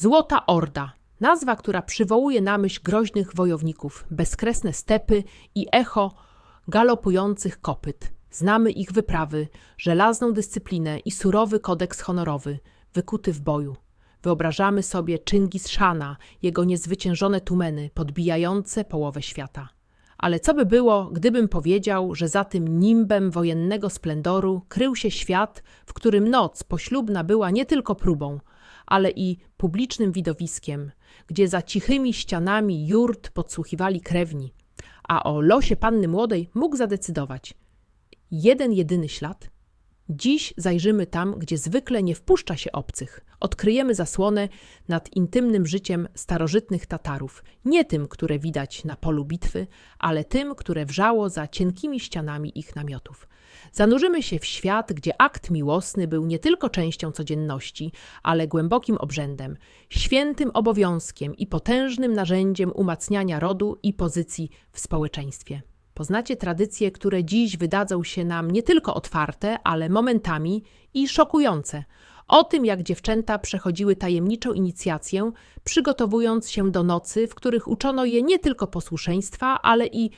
Złota Orda. Nazwa, która przywołuje na myśl groźnych wojowników, bezkresne stepy i echo galopujących kopyt. Znamy ich wyprawy, żelazną dyscyplinę i surowy kodeks honorowy, wykuty w boju. Wyobrażamy sobie Chingis Shana, jego niezwyciężone tumeny, podbijające połowę świata. Ale co by było, gdybym powiedział, że za tym nimbem wojennego splendoru krył się świat, w którym noc poślubna była nie tylko próbą, ale i publicznym widowiskiem, gdzie za cichymi ścianami jurt podsłuchiwali krewni, a o losie panny młodej mógł zadecydować jeden jedyny ślad? Dziś zajrzymy tam, gdzie zwykle nie wpuszcza się obcych. Odkryjemy zasłonę nad intymnym życiem starożytnych Tatarów. Nie tym, które widać na polu bitwy, ale tym, które wrzało za cienkimi ścianami ich namiotów. Zanurzymy się w świat, gdzie akt miłosny był nie tylko częścią codzienności, ale głębokim obrzędem, świętym obowiązkiem i potężnym narzędziem umacniania rodu i pozycji w społeczeństwie. Poznacie tradycje, które dziś wydadzą się nam nie tylko otwarte, ale momentami i szokujące. O tym, jak dziewczęta przechodziły tajemniczą inicjację, przygotowując się do nocy, w których uczono je nie tylko posłuszeństwa, ale i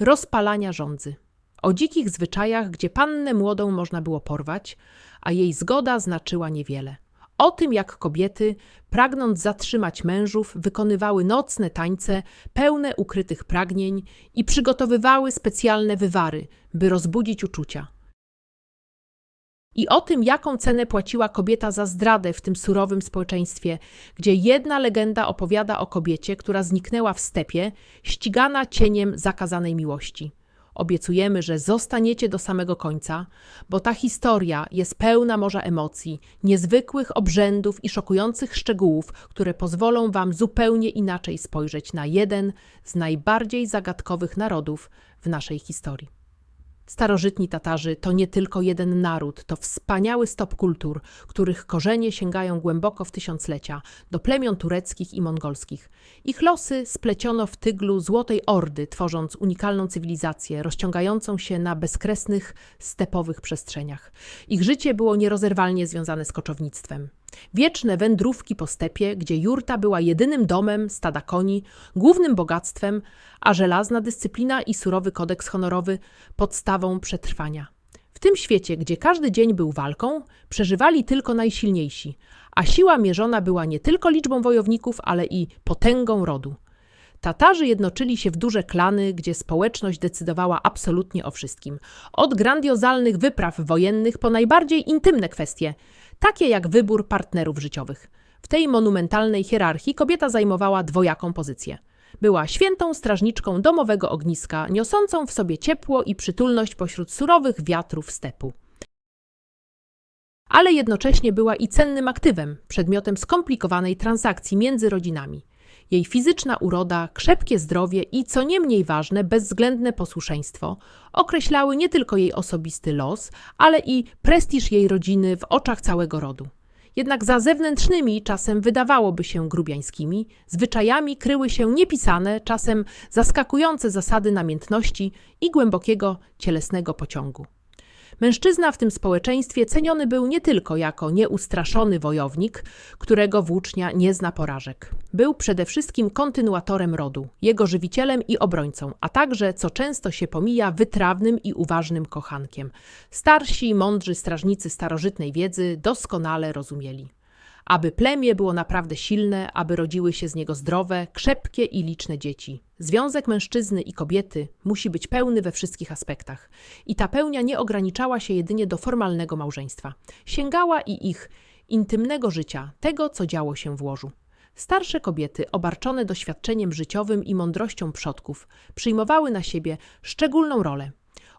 rozpalania żądzy. O dzikich zwyczajach, gdzie pannę młodą można było porwać, a jej zgoda znaczyła niewiele. O tym, jak kobiety, pragnąc zatrzymać mężów, wykonywały nocne tańce pełne ukrytych pragnień i przygotowywały specjalne wywary, by rozbudzić uczucia. I o tym, jaką cenę płaciła kobieta za zdradę w tym surowym społeczeństwie, gdzie jedna legenda opowiada o kobiecie, która zniknęła w stepie, ścigana cieniem zakazanej miłości. Obiecujemy, że zostaniecie do samego końca, bo ta historia jest pełna morza emocji, niezwykłych obrzędów i szokujących szczegółów, które pozwolą Wam zupełnie inaczej spojrzeć na jeden z najbardziej zagadkowych narodów w naszej historii. Starożytni Tatarzy to nie tylko jeden naród, to wspaniały stop kultur, których korzenie sięgają głęboko w tysiąclecia, do plemion tureckich i mongolskich. Ich losy spleciono w tyglu Złotej Ordy, tworząc unikalną cywilizację, rozciągającą się na bezkresnych, stepowych przestrzeniach. Ich życie było nierozerwalnie związane z koczownictwem. Wieczne wędrówki po stepie, gdzie jurta była jedynym domem stada koni, głównym bogactwem, a żelazna dyscyplina i surowy kodeks honorowy podstawą przetrwania. W tym świecie, gdzie każdy dzień był walką, przeżywali tylko najsilniejsi, a siła mierzona była nie tylko liczbą wojowników, ale i potęgą rodu. Tatarzy jednoczyli się w duże klany, gdzie społeczność decydowała absolutnie o wszystkim. Od grandiozalnych wypraw wojennych po najbardziej intymne kwestie, takie jak wybór partnerów życiowych. W tej monumentalnej hierarchii kobieta zajmowała dwojaką pozycję. Była świętą strażniczką domowego ogniska, niosącą w sobie ciepło i przytulność pośród surowych wiatrów stepu. Ale jednocześnie była i cennym aktywem, przedmiotem skomplikowanej transakcji między rodzinami. Jej fizyczna uroda, krzepkie zdrowie i, co nie mniej ważne, bezwzględne posłuszeństwo określały nie tylko jej osobisty los, ale i prestiż jej rodziny w oczach całego rodu. Jednak za zewnętrznymi, czasem wydawałoby się grubiańskimi, zwyczajami kryły się niepisane, czasem zaskakujące zasady namiętności i głębokiego cielesnego pociągu. Mężczyzna w tym społeczeństwie ceniony był nie tylko jako nieustraszony wojownik, którego włócznia nie zna porażek. Był przede wszystkim kontynuatorem rodu, jego żywicielem i obrońcą, a także, co często się pomija, wytrawnym i uważnym kochankiem. Starsi, mądrzy strażnicy starożytnej wiedzy doskonale rozumieli aby plemię było naprawdę silne, aby rodziły się z niego zdrowe, krzepkie i liczne dzieci. Związek mężczyzny i kobiety musi być pełny we wszystkich aspektach. I ta pełnia nie ograniczała się jedynie do formalnego małżeństwa. Sięgała i ich intymnego życia, tego, co działo się w łożu. Starsze kobiety, obarczone doświadczeniem życiowym i mądrością przodków, przyjmowały na siebie szczególną rolę.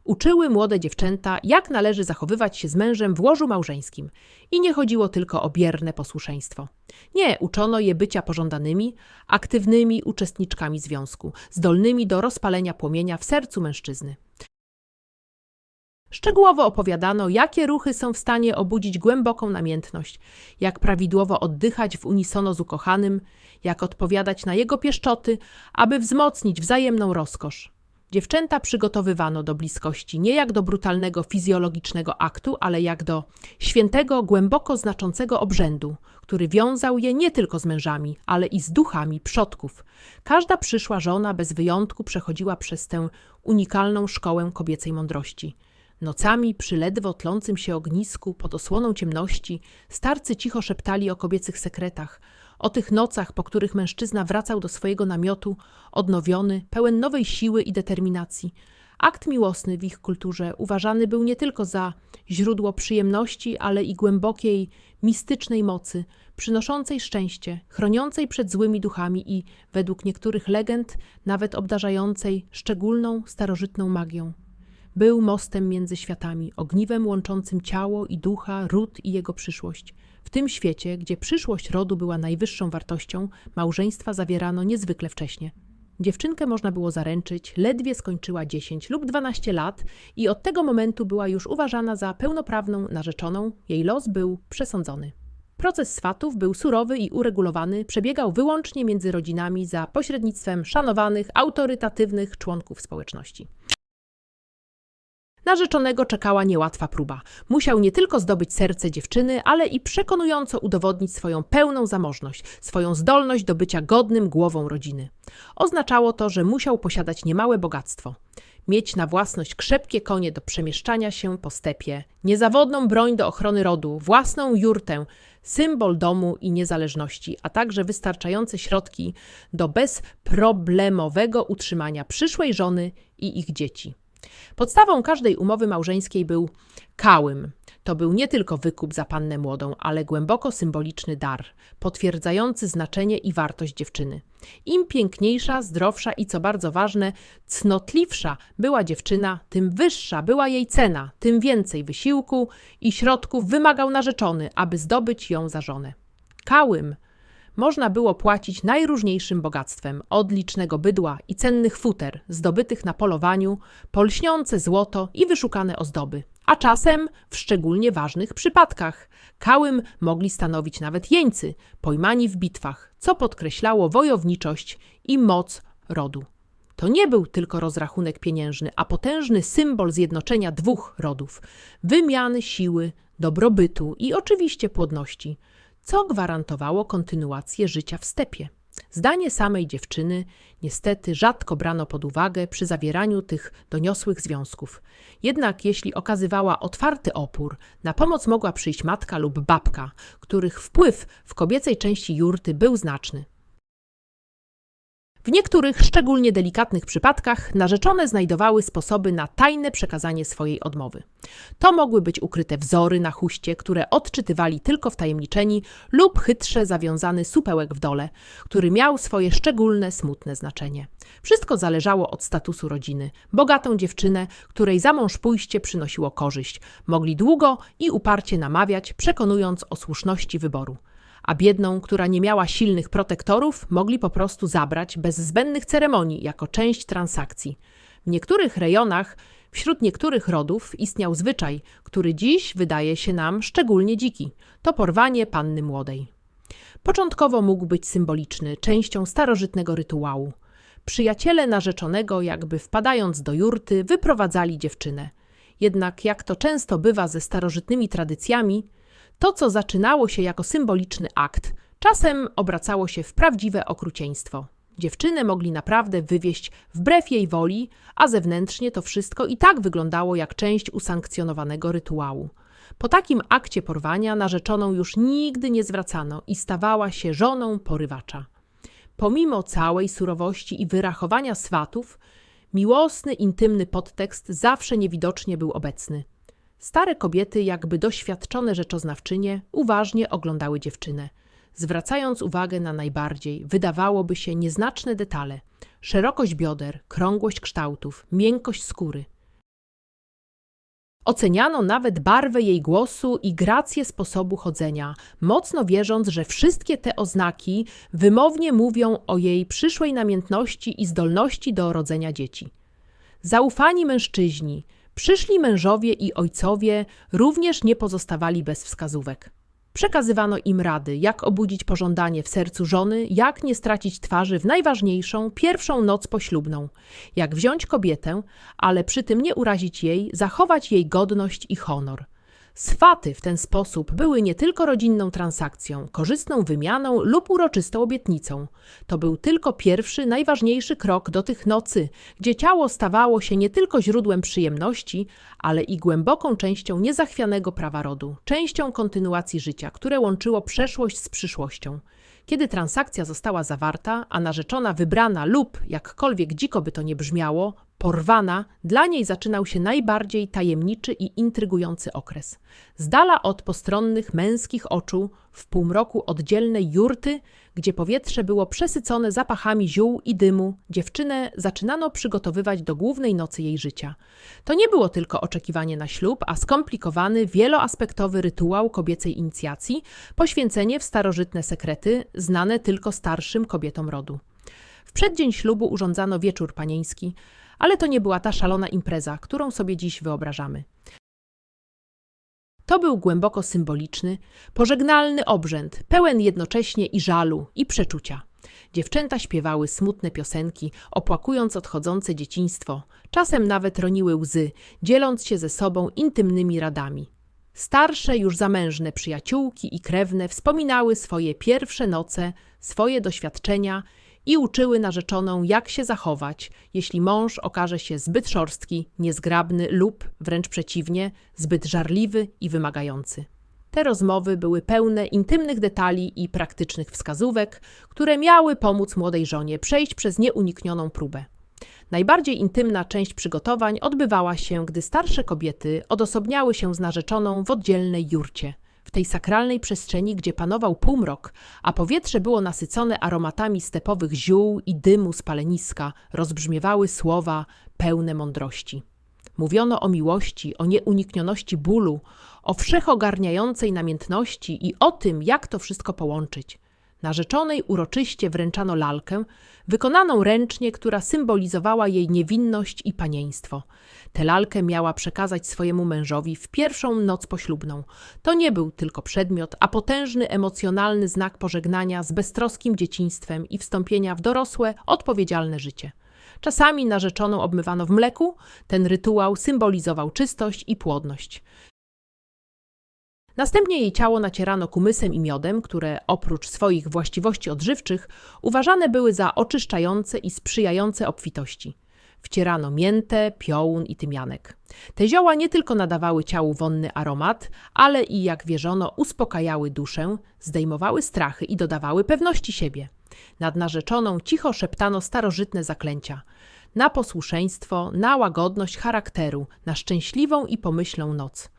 Uczyły młode dziewczęta, jak należy zachowywać się z mężem w łożu małżeńskim. I nie chodziło tylko o bierne posłuszeństwo. Nie, uczono je bycia pożądanymi, aktywnymi uczestniczkami związku, zdolnymi do rozpalenia płomienia w sercu mężczyzny. Szczegółowo opowiadano, jakie ruchy są w stanie obudzić głęboką namiętność, jak prawidłowo oddychać w unisono z ukochanym, jak odpowiadać na jego pieszczoty, aby wzmocnić wzajemną rozkosz. Dziewczęta przygotowywano do bliskości nie jak do brutalnego fizjologicznego aktu, ale jak do świętego, głęboko znaczącego obrzędu, który wiązał je nie tylko z mężami, ale i z duchami przodków. Każda przyszła żona bez wyjątku przechodziła przez tę unikalną szkołę kobiecej mądrości. Nocami przy ledwo tlącym się ognisku pod osłoną ciemności starcy cicho szeptali o kobiecych sekretach, o tych nocach, po których mężczyzna wracał do swojego namiotu, odnowiony, pełen nowej siły i determinacji. Akt miłosny w ich kulturze uważany był nie tylko za źródło przyjemności, ale i głębokiej, mistycznej mocy, przynoszącej szczęście, chroniącej przed złymi duchami i, według niektórych legend, nawet obdarzającej szczególną, starożytną magią. Był mostem między światami, ogniwem łączącym ciało i ducha, ród i jego przyszłość. W tym świecie, gdzie przyszłość rodu była najwyższą wartością, małżeństwa zawierano niezwykle wcześnie. Dziewczynkę można było zaręczyć, ledwie skończyła 10 lub 12 lat i od tego momentu była już uważana za pełnoprawną narzeczoną, jej los był przesądzony. Proces swatów był surowy i uregulowany, przebiegał wyłącznie między rodzinami za pośrednictwem szanowanych, autorytatywnych członków społeczności. Narzeczonego czekała niełatwa próba. Musiał nie tylko zdobyć serce dziewczyny, ale i przekonująco udowodnić swoją pełną zamożność, swoją zdolność do bycia godnym głową rodziny. Oznaczało to, że musiał posiadać niemałe bogactwo. Mieć na własność krzepkie konie do przemieszczania się po stepie, niezawodną broń do ochrony rodu, własną jurtę, symbol domu i niezależności, a także wystarczające środki do bezproblemowego utrzymania przyszłej żony i ich dzieci. Podstawą każdej umowy małżeńskiej był kałym. To był nie tylko wykup za pannę młodą, ale głęboko symboliczny dar, potwierdzający znaczenie i wartość dziewczyny. Im piękniejsza, zdrowsza i co bardzo ważne, cnotliwsza była dziewczyna, tym wyższa była jej cena, tym więcej wysiłku i środków wymagał narzeczony, aby zdobyć ją za żonę. Kałym można było płacić najróżniejszym bogactwem, od licznego bydła i cennych futer zdobytych na polowaniu, polśniące złoto i wyszukane ozdoby. A czasem, w szczególnie ważnych przypadkach, kałym mogli stanowić nawet jeńcy, pojmani w bitwach, co podkreślało wojowniczość i moc rodu. To nie był tylko rozrachunek pieniężny, a potężny symbol zjednoczenia dwóch rodów, wymiany siły, dobrobytu i oczywiście płodności – co gwarantowało kontynuację życia w stepie. Zdanie samej dziewczyny niestety rzadko brano pod uwagę przy zawieraniu tych doniosłych związków. Jednak jeśli okazywała otwarty opór, na pomoc mogła przyjść matka lub babka, których wpływ w kobiecej części jurty był znaczny. W niektórych szczególnie delikatnych przypadkach narzeczone znajdowały sposoby na tajne przekazanie swojej odmowy. To mogły być ukryte wzory na chuście, które odczytywali tylko wtajemniczeni, lub chytrze zawiązany supełek w dole, który miał swoje szczególne, smutne znaczenie. Wszystko zależało od statusu rodziny. Bogatą dziewczynę, której za mąż pójście przynosiło korzyść, mogli długo i uparcie namawiać, przekonując o słuszności wyboru a biedną, która nie miała silnych protektorów, mogli po prostu zabrać bez zbędnych ceremonii jako część transakcji. W niektórych rejonach, wśród niektórych rodów istniał zwyczaj, który dziś wydaje się nam szczególnie dziki to porwanie panny młodej. Początkowo mógł być symboliczny, częścią starożytnego rytuału. Przyjaciele narzeczonego, jakby wpadając do jurty, wyprowadzali dziewczynę. Jednak, jak to często bywa ze starożytnymi tradycjami, to, co zaczynało się jako symboliczny akt, czasem obracało się w prawdziwe okrucieństwo. Dziewczynę mogli naprawdę wywieźć wbrew jej woli, a zewnętrznie to wszystko i tak wyglądało jak część usankcjonowanego rytuału. Po takim akcie porwania narzeczoną już nigdy nie zwracano i stawała się żoną porywacza. Pomimo całej surowości i wyrachowania swatów, miłosny, intymny podtekst zawsze niewidocznie był obecny. Stare kobiety, jakby doświadczone rzeczoznawczynie, uważnie oglądały dziewczynę, zwracając uwagę na najbardziej, wydawałoby się, nieznaczne detale szerokość bioder, krągłość kształtów, miękkość skóry. Oceniano nawet barwę jej głosu i grację sposobu chodzenia, mocno wierząc, że wszystkie te oznaki wymownie mówią o jej przyszłej namiętności i zdolności do rodzenia dzieci. Zaufani mężczyźni, Przyszli mężowie i ojcowie również nie pozostawali bez wskazówek. Przekazywano im rady, jak obudzić pożądanie w sercu żony, jak nie stracić twarzy w najważniejszą, pierwszą noc poślubną, jak wziąć kobietę, ale przy tym nie urazić jej, zachować jej godność i honor. Swaty w ten sposób były nie tylko rodzinną transakcją, korzystną wymianą lub uroczystą obietnicą. To był tylko pierwszy, najważniejszy krok do tych nocy, gdzie ciało stawało się nie tylko źródłem przyjemności, ale i głęboką częścią niezachwianego prawa rodu, częścią kontynuacji życia, które łączyło przeszłość z przyszłością. Kiedy transakcja została zawarta, a narzeczona wybrana lub, jakkolwiek dziko by to nie brzmiało, porwana, dla niej zaczynał się najbardziej tajemniczy i intrygujący okres. Z dala od postronnych męskich oczu, w półmroku oddzielnej jurty, gdzie powietrze było przesycone zapachami ziół i dymu, dziewczynę zaczynano przygotowywać do głównej nocy jej życia. To nie było tylko oczekiwanie na ślub, a skomplikowany, wieloaspektowy rytuał kobiecej inicjacji, poświęcenie w starożytne sekrety, znane tylko starszym kobietom rodu. W przeddzień ślubu urządzano wieczór panieński, ale to nie była ta szalona impreza, którą sobie dziś wyobrażamy. To był głęboko symboliczny, pożegnalny obrzęd, pełen jednocześnie i żalu, i przeczucia. Dziewczęta śpiewały smutne piosenki, opłakując odchodzące dzieciństwo, czasem nawet roniły łzy, dzieląc się ze sobą intymnymi radami. Starsze, już zamężne przyjaciółki i krewne wspominały swoje pierwsze noce, swoje doświadczenia i uczyły narzeczoną, jak się zachować, jeśli mąż okaże się zbyt szorstki, niezgrabny lub, wręcz przeciwnie, zbyt żarliwy i wymagający. Te rozmowy były pełne intymnych detali i praktycznych wskazówek, które miały pomóc młodej żonie przejść przez nieuniknioną próbę. Najbardziej intymna część przygotowań odbywała się, gdy starsze kobiety odosobniały się z narzeczoną w oddzielnej jurcie – w tej sakralnej przestrzeni, gdzie panował półmrok, a powietrze było nasycone aromatami stepowych ziół i dymu z paleniska, rozbrzmiewały słowa pełne mądrości. Mówiono o miłości, o nieuniknioności bólu, o wszechogarniającej namiętności i o tym, jak to wszystko połączyć. Narzeczonej uroczyście wręczano lalkę, wykonaną ręcznie, która symbolizowała jej niewinność i panieństwo. Tę lalkę miała przekazać swojemu mężowi w pierwszą noc poślubną. To nie był tylko przedmiot, a potężny emocjonalny znak pożegnania z beztroskim dzieciństwem i wstąpienia w dorosłe, odpowiedzialne życie. Czasami narzeczoną obmywano w mleku, ten rytuał symbolizował czystość i płodność. Następnie jej ciało nacierano kumysem i miodem, które oprócz swoich właściwości odżywczych uważane były za oczyszczające i sprzyjające obfitości. Wcierano miętę, piołun i tymianek. Te zioła nie tylko nadawały ciału wonny aromat, ale i, jak wierzono, uspokajały duszę, zdejmowały strachy i dodawały pewności siebie. Nad narzeczoną cicho szeptano starożytne zaklęcia. Na posłuszeństwo, na łagodność charakteru, na szczęśliwą i pomyślną noc –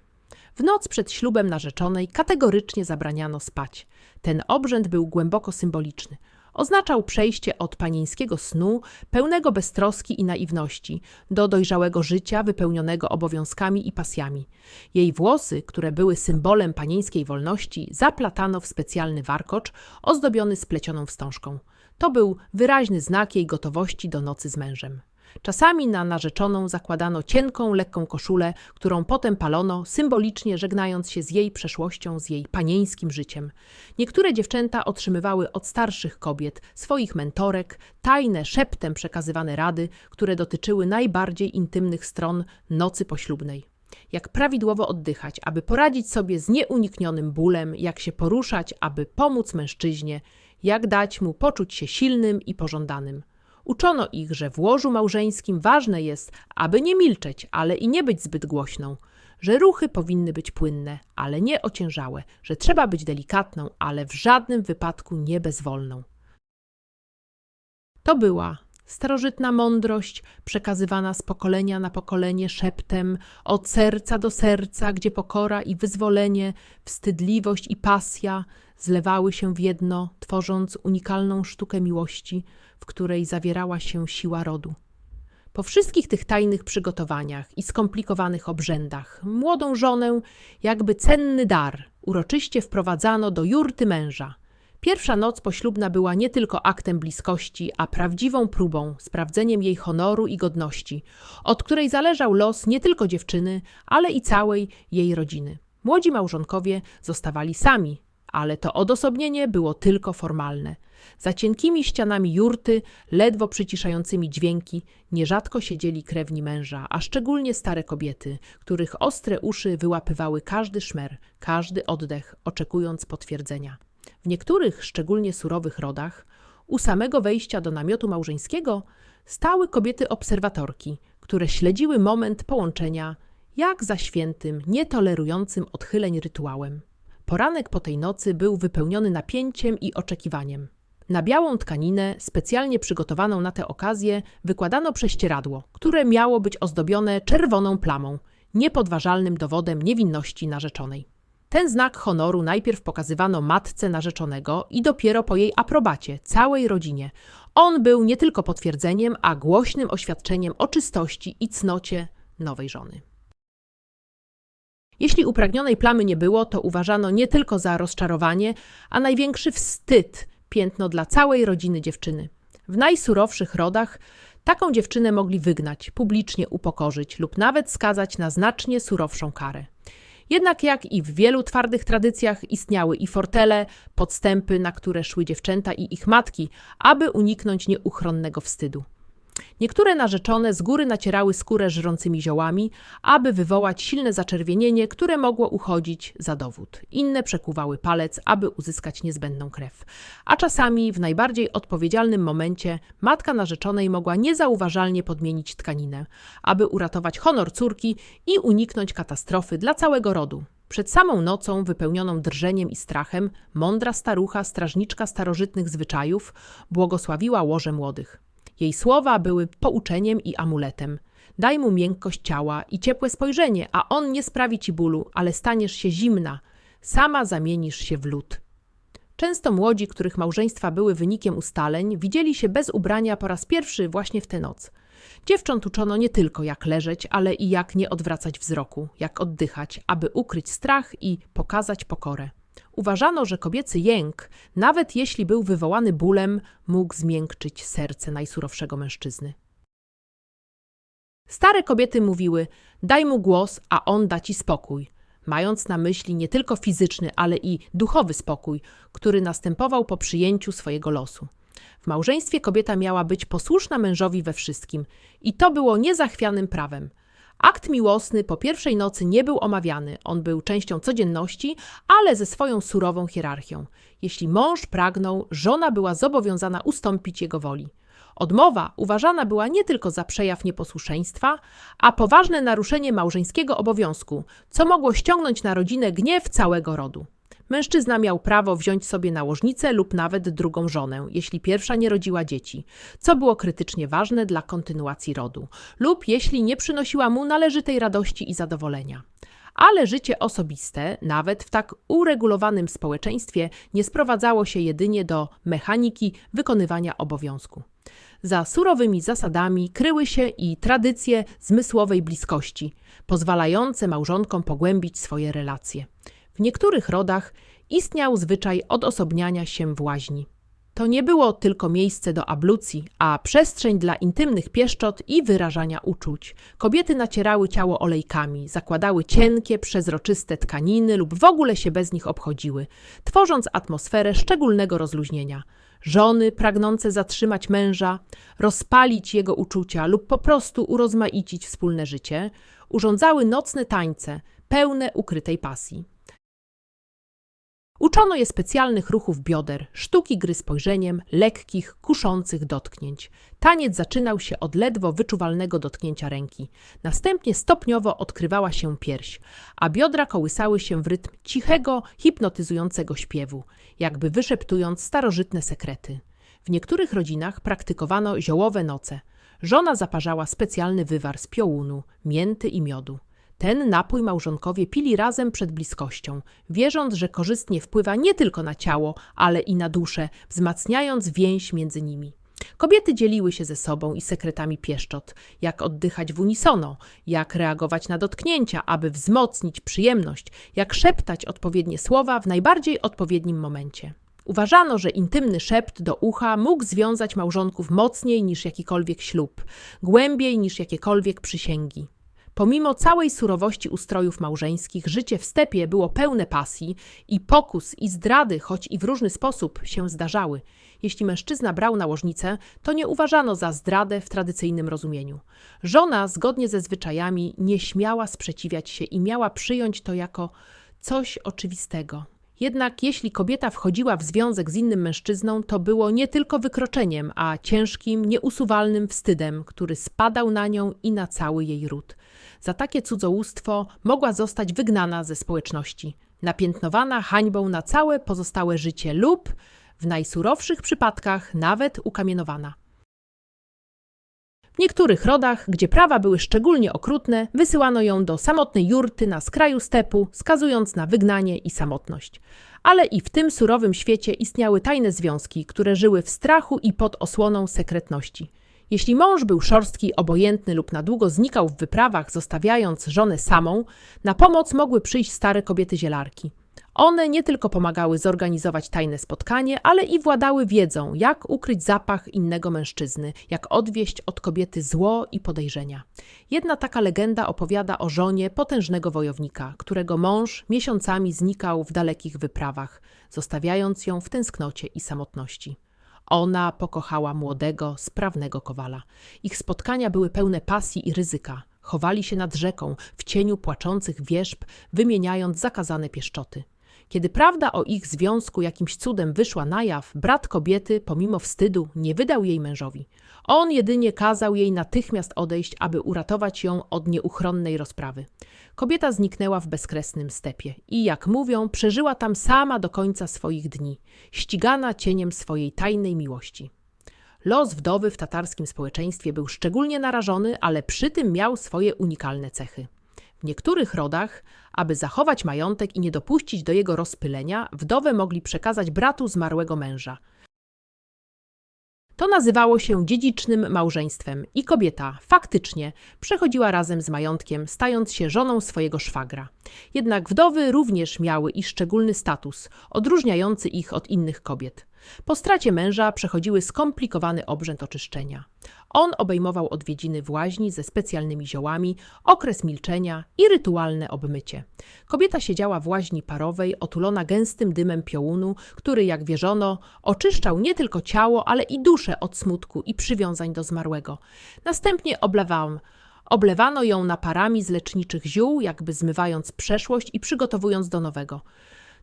w noc przed ślubem narzeczonej kategorycznie zabraniano spać. Ten obrzęd był głęboko symboliczny. Oznaczał przejście od panieńskiego snu, pełnego beztroski i naiwności, do dojrzałego życia wypełnionego obowiązkami i pasjami. Jej włosy, które były symbolem panieńskiej wolności, zaplatano w specjalny warkocz ozdobiony splecioną wstążką. To był wyraźny znak jej gotowości do nocy z mężem. Czasami na narzeczoną zakładano cienką, lekką koszulę, którą potem palono, symbolicznie żegnając się z jej przeszłością, z jej panieńskim życiem. Niektóre dziewczęta otrzymywały od starszych kobiet, swoich mentorek, tajne, szeptem przekazywane rady, które dotyczyły najbardziej intymnych stron nocy poślubnej jak prawidłowo oddychać, aby poradzić sobie z nieuniknionym bólem, jak się poruszać, aby pomóc mężczyźnie, jak dać mu poczuć się silnym i pożądanym. Uczono ich, że w łożu małżeńskim ważne jest, aby nie milczeć, ale i nie być zbyt głośną, że ruchy powinny być płynne, ale nie ociężałe, że trzeba być delikatną, ale w żadnym wypadku nie bezwolną. To była starożytna mądrość przekazywana z pokolenia na pokolenie szeptem, od serca do serca, gdzie pokora i wyzwolenie, wstydliwość i pasja zlewały się w jedno, tworząc unikalną sztukę miłości, w której zawierała się siła rodu. Po wszystkich tych tajnych przygotowaniach i skomplikowanych obrzędach, młodą żonę, jakby cenny dar, uroczyście wprowadzano do jurty męża. Pierwsza noc poślubna była nie tylko aktem bliskości, a prawdziwą próbą, sprawdzeniem jej honoru i godności, od której zależał los nie tylko dziewczyny, ale i całej jej rodziny. Młodzi małżonkowie zostawali sami ale to odosobnienie było tylko formalne. Za cienkimi ścianami jurty, ledwo przyciszającymi dźwięki, nierzadko siedzieli krewni męża, a szczególnie stare kobiety, których ostre uszy wyłapywały każdy szmer, każdy oddech, oczekując potwierdzenia. W niektórych, szczególnie surowych rodach, u samego wejścia do namiotu małżeńskiego stały kobiety obserwatorki, które śledziły moment połączenia jak za świętym, nietolerującym odchyleń rytuałem. Poranek po tej nocy był wypełniony napięciem i oczekiwaniem. Na białą tkaninę, specjalnie przygotowaną na tę okazję, wykładano prześcieradło, które miało być ozdobione czerwoną plamą, niepodważalnym dowodem niewinności narzeczonej. Ten znak honoru najpierw pokazywano matce narzeczonego i dopiero po jej aprobacie całej rodzinie. On był nie tylko potwierdzeniem, a głośnym oświadczeniem o czystości i cnocie nowej żony. Jeśli upragnionej plamy nie było, to uważano nie tylko za rozczarowanie, a największy wstyd, piętno dla całej rodziny dziewczyny. W najsurowszych rodach taką dziewczynę mogli wygnać, publicznie upokorzyć lub nawet skazać na znacznie surowszą karę. Jednak jak i w wielu twardych tradycjach istniały i fortele, podstępy, na które szły dziewczęta i ich matki, aby uniknąć nieuchronnego wstydu. Niektóre narzeczone z góry nacierały skórę żrącymi ziołami, aby wywołać silne zaczerwienienie, które mogło uchodzić za dowód. Inne przekuwały palec, aby uzyskać niezbędną krew. A czasami, w najbardziej odpowiedzialnym momencie, matka narzeczonej mogła niezauważalnie podmienić tkaninę, aby uratować honor córki i uniknąć katastrofy dla całego rodu. Przed samą nocą, wypełnioną drżeniem i strachem, mądra starucha, strażniczka starożytnych zwyczajów, błogosławiła łoże młodych. Jej słowa były pouczeniem i amuletem. Daj mu miękkość ciała i ciepłe spojrzenie, a on nie sprawi ci bólu, ale staniesz się zimna. Sama zamienisz się w lód. Często młodzi, których małżeństwa były wynikiem ustaleń, widzieli się bez ubrania po raz pierwszy właśnie w tę noc. Dziewcząt uczono nie tylko jak leżeć, ale i jak nie odwracać wzroku, jak oddychać, aby ukryć strach i pokazać pokorę. Uważano, że kobiecy jęk, nawet jeśli był wywołany bólem, mógł zmiękczyć serce najsurowszego mężczyzny. Stare kobiety mówiły: Daj mu głos, a on da ci spokój, mając na myśli nie tylko fizyczny, ale i duchowy spokój, który następował po przyjęciu swojego losu. W małżeństwie kobieta miała być posłuszna mężowi we wszystkim, i to było niezachwianym prawem. Akt miłosny po pierwszej nocy nie był omawiany, on był częścią codzienności, ale ze swoją surową hierarchią. Jeśli mąż pragnął, żona była zobowiązana ustąpić jego woli. Odmowa uważana była nie tylko za przejaw nieposłuszeństwa, a poważne naruszenie małżeńskiego obowiązku, co mogło ściągnąć na rodzinę gniew całego rodu. Mężczyzna miał prawo wziąć sobie nałożnicę lub nawet drugą żonę, jeśli pierwsza nie rodziła dzieci, co było krytycznie ważne dla kontynuacji rodu, lub jeśli nie przynosiła mu należytej radości i zadowolenia. Ale życie osobiste, nawet w tak uregulowanym społeczeństwie, nie sprowadzało się jedynie do mechaniki wykonywania obowiązku. Za surowymi zasadami kryły się i tradycje zmysłowej bliskości, pozwalające małżonkom pogłębić swoje relacje. W niektórych rodach istniał zwyczaj odosobniania się w łaźni. To nie było tylko miejsce do ablucji, a przestrzeń dla intymnych pieszczot i wyrażania uczuć. Kobiety nacierały ciało olejkami, zakładały cienkie, przezroczyste tkaniny lub w ogóle się bez nich obchodziły, tworząc atmosferę szczególnego rozluźnienia. Żony pragnące zatrzymać męża, rozpalić jego uczucia lub po prostu urozmaicić wspólne życie, urządzały nocne tańce, pełne ukrytej pasji. Uczono je specjalnych ruchów bioder, sztuki gry spojrzeniem, lekkich, kuszących dotknięć. Taniec zaczynał się od ledwo wyczuwalnego dotknięcia ręki. Następnie stopniowo odkrywała się pierś, a biodra kołysały się w rytm cichego, hipnotyzującego śpiewu, jakby wyszeptując starożytne sekrety. W niektórych rodzinach praktykowano ziołowe noce. Żona zaparzała specjalny wywar z piołunu, mięty i miodu. Ten napój małżonkowie pili razem przed bliskością, wierząc, że korzystnie wpływa nie tylko na ciało, ale i na duszę, wzmacniając więź między nimi. Kobiety dzieliły się ze sobą i sekretami pieszczot, jak oddychać w unisono, jak reagować na dotknięcia, aby wzmocnić przyjemność, jak szeptać odpowiednie słowa w najbardziej odpowiednim momencie. Uważano, że intymny szept do ucha mógł związać małżonków mocniej niż jakikolwiek ślub, głębiej niż jakiekolwiek przysięgi. Pomimo całej surowości ustrojów małżeńskich, życie w stepie było pełne pasji i pokus i zdrady, choć i w różny sposób się zdarzały. Jeśli mężczyzna brał nałożnicę, to nie uważano za zdradę w tradycyjnym rozumieniu. Żona, zgodnie ze zwyczajami, nie śmiała sprzeciwiać się i miała przyjąć to jako coś oczywistego. Jednak jeśli kobieta wchodziła w związek z innym mężczyzną, to było nie tylko wykroczeniem, a ciężkim, nieusuwalnym wstydem, który spadał na nią i na cały jej ród. Za takie cudzołóstwo mogła zostać wygnana ze społeczności, napiętnowana hańbą na całe pozostałe życie lub, w najsurowszych przypadkach, nawet ukamienowana. W niektórych rodach, gdzie prawa były szczególnie okrutne, wysyłano ją do samotnej jurty na skraju stepu, skazując na wygnanie i samotność. Ale i w tym surowym świecie istniały tajne związki, które żyły w strachu i pod osłoną sekretności. Jeśli mąż był szorstki, obojętny lub na długo znikał w wyprawach, zostawiając żonę samą, na pomoc mogły przyjść stare kobiety zielarki. One nie tylko pomagały zorganizować tajne spotkanie, ale i władały wiedzą, jak ukryć zapach innego mężczyzny, jak odwieść od kobiety zło i podejrzenia. Jedna taka legenda opowiada o żonie potężnego wojownika, którego mąż miesiącami znikał w dalekich wyprawach, zostawiając ją w tęsknocie i samotności. Ona pokochała młodego, sprawnego kowala. Ich spotkania były pełne pasji i ryzyka. Chowali się nad rzeką, w cieniu płaczących wierzb, wymieniając zakazane pieszczoty. Kiedy prawda o ich związku jakimś cudem wyszła na jaw, brat kobiety, pomimo wstydu, nie wydał jej mężowi. On jedynie kazał jej natychmiast odejść, aby uratować ją od nieuchronnej rozprawy. Kobieta zniknęła w bezkresnym stepie i, jak mówią, przeżyła tam sama do końca swoich dni, ścigana cieniem swojej tajnej miłości. Los wdowy w tatarskim społeczeństwie był szczególnie narażony, ale przy tym miał swoje unikalne cechy. W niektórych rodach, aby zachować majątek i nie dopuścić do jego rozpylenia, wdowę mogli przekazać bratu zmarłego męża. To nazywało się dziedzicznym małżeństwem i kobieta faktycznie przechodziła razem z majątkiem, stając się żoną swojego szwagra. Jednak wdowy również miały i szczególny status, odróżniający ich od innych kobiet. Po stracie męża przechodziły skomplikowany obrzęd oczyszczenia. On obejmował odwiedziny w łaźni ze specjalnymi ziołami, okres milczenia i rytualne obmycie. Kobieta siedziała w łaźni parowej, otulona gęstym dymem piołunu, który, jak wierzono, oczyszczał nie tylko ciało, ale i duszę od smutku i przywiązań do zmarłego. Następnie oblewałam Oblewano ją naparami z leczniczych ziół, jakby zmywając przeszłość i przygotowując do nowego.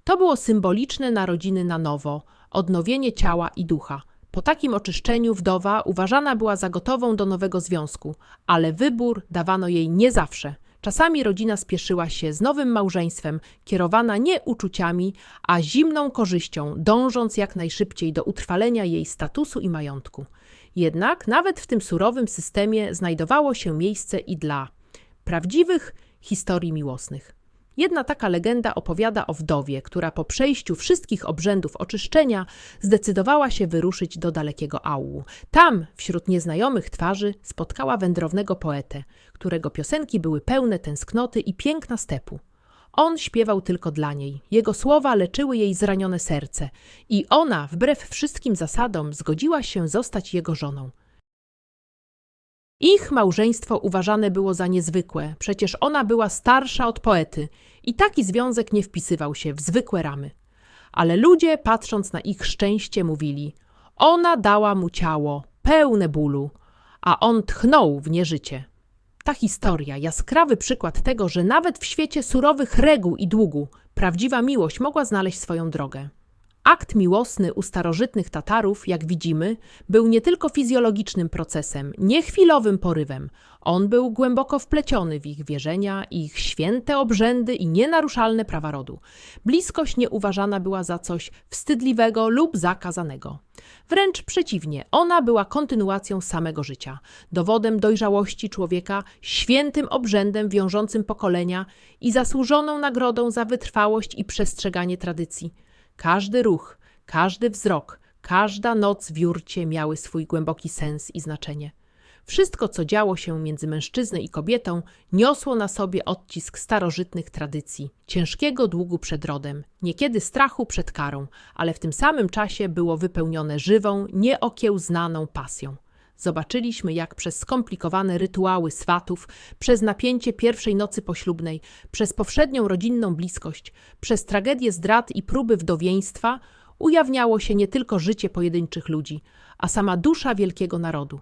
To było symboliczne narodziny na nowo, odnowienie ciała i ducha. Po takim oczyszczeniu wdowa uważana była za gotową do nowego związku, ale wybór dawano jej nie zawsze. Czasami rodzina spieszyła się z nowym małżeństwem, kierowana nie uczuciami, a zimną korzyścią, dążąc jak najszybciej do utrwalenia jej statusu i majątku. Jednak nawet w tym surowym systemie znajdowało się miejsce i dla prawdziwych historii miłosnych. Jedna taka legenda opowiada o wdowie, która po przejściu wszystkich obrzędów oczyszczenia zdecydowała się wyruszyć do dalekiego Aułu. Tam, wśród nieznajomych twarzy, spotkała wędrownego poetę, którego piosenki były pełne tęsknoty i piękna stepu. On śpiewał tylko dla niej, jego słowa leczyły jej zranione serce i ona, wbrew wszystkim zasadom, zgodziła się zostać jego żoną. Ich małżeństwo uważane było za niezwykłe, przecież ona była starsza od poety i taki związek nie wpisywał się w zwykłe ramy. Ale ludzie, patrząc na ich szczęście, mówili: Ona dała mu ciało, pełne bólu, a on tchnął w nieżycie. Ta historia, jaskrawy przykład tego, że nawet w świecie surowych reguł i długu prawdziwa miłość mogła znaleźć swoją drogę. Akt miłosny u starożytnych Tatarów, jak widzimy, był nie tylko fizjologicznym procesem, nie chwilowym porywem. On był głęboko wpleciony w ich wierzenia, ich święte obrzędy i nienaruszalne prawa rodu. Bliskość nie uważana była za coś wstydliwego lub zakazanego. Wręcz przeciwnie, ona była kontynuacją samego życia, dowodem dojrzałości człowieka, świętym obrzędem wiążącym pokolenia i zasłużoną nagrodą za wytrwałość i przestrzeganie tradycji. Każdy ruch, każdy wzrok, każda noc w jurcie miały swój głęboki sens i znaczenie. Wszystko, co działo się między mężczyzną i kobietą, niosło na sobie odcisk starożytnych tradycji, ciężkiego długu przed rodem, niekiedy strachu przed karą, ale w tym samym czasie było wypełnione żywą, nieokiełznaną pasją. Zobaczyliśmy, jak przez skomplikowane rytuały swatów, przez napięcie pierwszej nocy poślubnej, przez powszednią rodzinną bliskość, przez tragedię zdrad i próby wdowieństwa ujawniało się nie tylko życie pojedynczych ludzi, a sama dusza wielkiego narodu.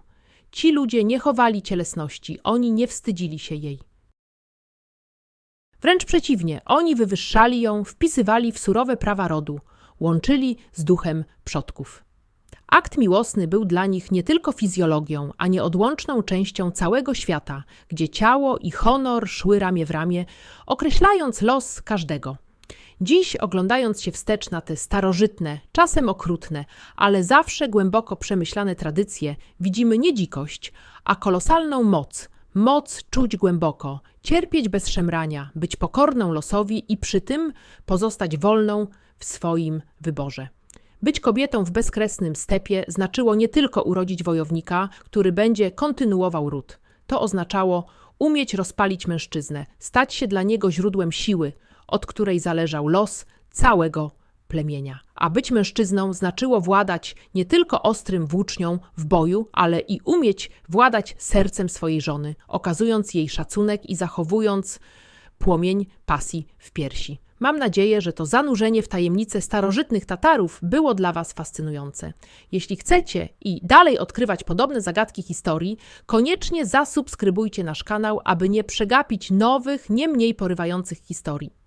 Ci ludzie nie chowali cielesności, oni nie wstydzili się jej. Wręcz przeciwnie, oni wywyższali ją, wpisywali w surowe prawa rodu, łączyli z duchem przodków. Akt miłosny był dla nich nie tylko fizjologią, a nieodłączną częścią całego świata, gdzie ciało i honor szły ramię w ramię, określając los każdego. Dziś, oglądając się wstecz na te starożytne, czasem okrutne, ale zawsze głęboko przemyślane tradycje, widzimy nie dzikość, a kolosalną moc. Moc czuć głęboko, cierpieć bez szemrania, być pokorną losowi i przy tym pozostać wolną w swoim wyborze. Być kobietą w bezkresnym stepie znaczyło nie tylko urodzić wojownika, który będzie kontynuował ród. To oznaczało umieć rozpalić mężczyznę, stać się dla niego źródłem siły, od której zależał los całego plemienia. A być mężczyzną znaczyło władać nie tylko ostrym włócznią w boju, ale i umieć władać sercem swojej żony, okazując jej szacunek i zachowując płomień pasji w piersi. Mam nadzieję, że to zanurzenie w tajemnice starożytnych Tatarów było dla Was fascynujące. Jeśli chcecie i dalej odkrywać podobne zagadki historii, koniecznie zasubskrybujcie nasz kanał, aby nie przegapić nowych, nie mniej porywających historii.